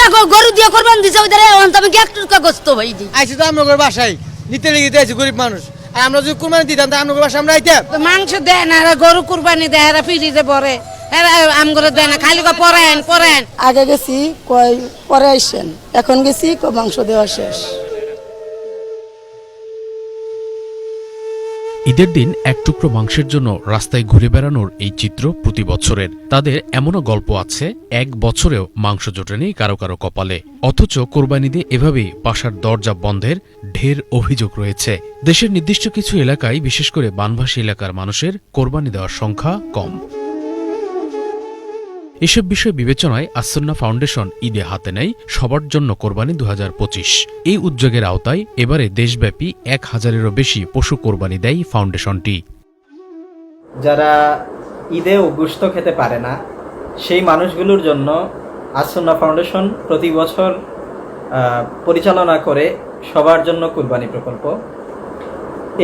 তিনটা গরু দিয়ে কোরবান দিছে ওই তো আমি এক টুকা গোস্ত ভাই দি আইসি তো আমরা বাসায়। নিতে লেগে দিয়েছি গরিব মানুষ। আর আমরা যদি কুরবানি দিতাম তা আমরা বাসায় আমরা আইতাম। মাংস দেয় না এরা গরু কুরবানি দেয় এরা ফিরিতে পরে এরা আম করে দেয় না খালি করে পরেন পরেন আগে গেছি কয় পরে আইসেন। এখন গেছি কয় মাংস দেওয়া শেষ। ঈদের দিন এক টুকরো মাংসের জন্য রাস্তায় ঘুরে বেড়ানোর এই চিত্র প্রতি বছরের। তাদের এমনও গল্প আছে, এক বছরেও মাংস জোটেনি কারও কারও কপালে। অথচ কোরবানিতে এভাবেই বাসার দরজা বন্ধের ঢের অভিযোগ রয়েছে। দেশের নির্দিষ্ট কিছু এলাকায় বিশেষ করে বানভাসী এলাকার মানুষের কোরবানি দেওয়ার সংখ্যা কম। এসব বিষয় বিবেচনায় আসন্না ফাউন্ডেশন ঈদে হাতে নেয় সবার জন্য কোরবানি দু হাজার পঁচিশ। এই উদ্যোগের আওতায় এবারে দেশব্যাপী এক হাজারেরও বেশি পশু কোরবানি দেয় ফাউন্ডেশনটি। যারা ঈদে গোস্ত খেতে পারে না, সেই মানুষগুলোর জন্য আসন্না ফাউন্ডেশন প্রতি বছর পরিচালনা করে সবার জন্য কুরবানি প্রকল্প।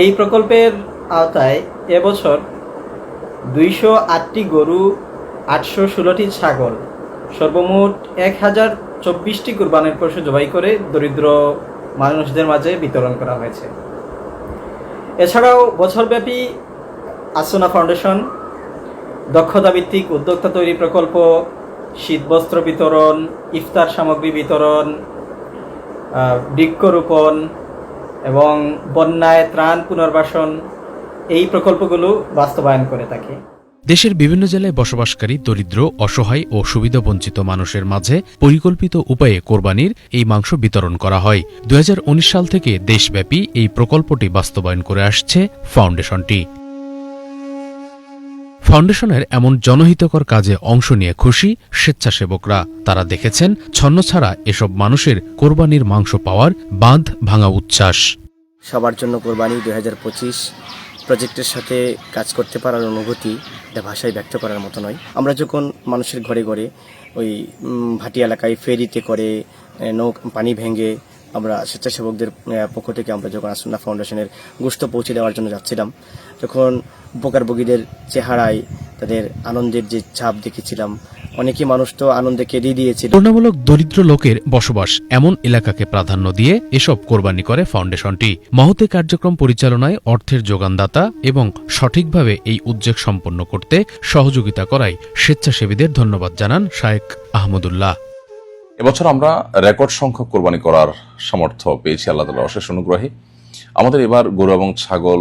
এই প্রকল্পের আওতায় এবছর দুইশো আটটি গরু আটশো ষোলোটি ছাগল। সর্বমোট এক হাজার চব্বিশটি কুরবানির পশু জবাই করে দরিদ্র মানুষদের মাঝে বিতরণ করা হয়েছে। এছাড়াও বছরব্যাপী আসোনা ফাউন্ডেশন দক্ষতা ভিত্তিক উদ্যোক্তা তৈরি প্রকল্প শীতবস্ত্র বিতরণ, ইফতার সামগ্রী বিতরণ বৃক্ষরোপণ এবং বন্যায় ত্রাণ পুনর্বাসন এই প্রকল্পগুলো বাস্তবায়ন করে থাকে। দেশের বিভিন্ন জেলায় বসবাসকারী, দরিদ্র, অসহায় ও সুবিধাবঞ্চিত মানুষের মাঝে পরিকল্পিত উপায়ে কোরবানির এই মাংস বিতরণ করা হয়। দু হাজার উনিশ সাল থেকে দেশব্যাপী এই প্রকল্পটি বাস্তবায়ন করে আসছে ফাউন্ডেশনটি। ফাউন্ডেশনের এমন জনহিতকর কাজে অংশ নিয়ে খুশি স্বেচ্ছাসেবকরা। তারা দেখেছেন ছন্নছাড়া এসব মানুষের কোরবানির মাংস পাওয়ার বাঁধ ভাঙা উচ্ছ্বাস। সবার জন্য কোরবানি দুই হাজার পঁচিশ। প্রজেক্টের সাথে কাজ করতে পারার অনুভূতি এটা ভাষায় ব্যক্ত করার মতো নয়। আমরা যখন মানুষের ঘরে ঘরে ওই ভাটি এলাকায় ফেরিতে করে নৌ, পানি ভেঙে আমরা স্বেচ্ছাসেবকদের পক্ষ থেকে আমরা যখন আসন্না ফাউন্ডেশনের গোস্ত পৌঁছে দেওয়ার জন্য যাচ্ছিলাম, তখন উপকারভোগীদের চেহারায় তাদের আনন্দের যে ছাপ দেখেছিলাম অনেকেই মানুষ তো আনন্দে কেঁদে দিয়েছিল। তুলনামূলক দরিদ্র লোকের বসবাস এমন এলাকাকে প্রাধান্য দিয়ে এসব কোরবানি করে ফাউন্ডেশনটি। মহতে কার্যক্রম পরিচালনায় অর্থের যোগানদাতা এবং সঠিকভাবে এই উদ্যোগ সম্পন্ন করতে সহযোগিতা করায় স্বেচ্ছাসেবীদের ধন্যবাদ জানান শায়েক আহমদুল্লাহ। এবছর আমরা রেকর্ড সংখ্যক কোরবানি করার সামর্থ্য পেয়েছি আল্লাহ তালা অশেষ অনুগ্রহে। আমাদের এবার গরু এবং ছাগল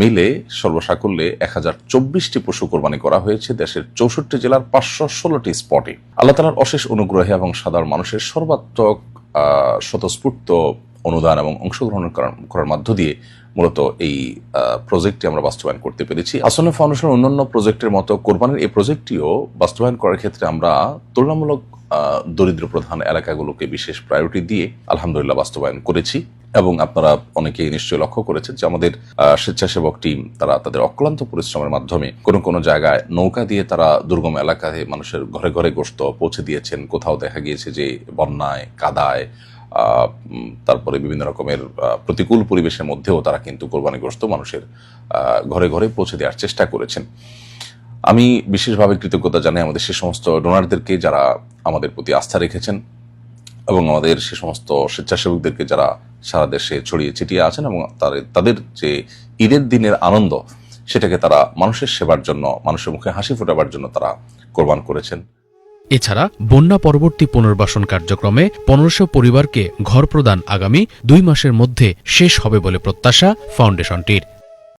মিলে সর্বসাকল্যে এক হাজার চব্বিশটি পশু কোরবানি করা হয়েছে দেশের চৌষট্টি জেলার পাঁচশো ষোলোটি স্পটে। আল্লাহ তালার অশেষ অনুগ্রহে এবং সাধারণ মানুষের সর্বাত্মক স্বতঃস্ফূর্ত অনুদান এবং অংশগ্রহণ করার- মধ্য দিয়ে মূলত এই প্রজেক্টটি আমরা বাস্তবায়ন করতে পেরেছি। আসন্ন ফাউন্ডেশন অন্যান্য প্রজেক্টের মতো কোরবানির এই প্রজেক্টটিও বাস্তবায়ন করার ক্ষেত্রে আমরা তুলনামূলক দরিদ্র প্রধান এলাকাগুলোকে বিশেষ প্রায়োরিটি দিয়ে আলহামদুলিল্লাহ বাস্তবায়ন করেছি। এবং আপনারা অনেকেই নিশ্চয়ই লক্ষ্য করেছেন যে আমাদের স্বেচ্ছাসেবক টিম তারা তাদের অক্লান্ত পরিশ্রমের মাধ্যমে কোনো কোনো জায়গায় নৌকা দিয়ে তারা দুর্গম এলাকায় মানুষের ঘরে ঘরে গোস্ত পৌঁছে দিয়েছেন। কোথাও দেখা গিয়েছে যে বন্যায়, কাদায় তারপরে বিভিন্ন রকমের প্রতিকূল পরিবেশের মধ্যেও তারা কিন্তু কোরবানিগ্রস্ত মানুষের ঘরে ঘরে পৌঁছে দেওয়ার চেষ্টা করেছেন। আমি বিশেষভাবে কৃতজ্ঞতা জানাই আমাদের সে সমস্ত ডোনারদেরকে যারা আমাদের প্রতি আস্থা রেখেছেন এবং আমাদের সে সমস্ত স্বেচ্ছাসেবকদেরকে যারা সারা দেশে ছড়িয়ে ছিটিয়ে আছেন এবং তাদের তাদের যে ঈদের দিনের আনন্দ, সেটাকে তারা মানুষের সেবার জন্য, মানুষের মুখে হাসি ফোটাবার জন্য তারা কোরবান করেছেন। এছাড়া বন্যা পরবর্তী পুনর্বাসন কার্যক্রমে পনেরোশো পরিবারকে ঘর প্রদান আগামী দুই মাসের মধ্যে শেষ হবে বলে প্রত্যাশা ফাউন্ডেশনটির।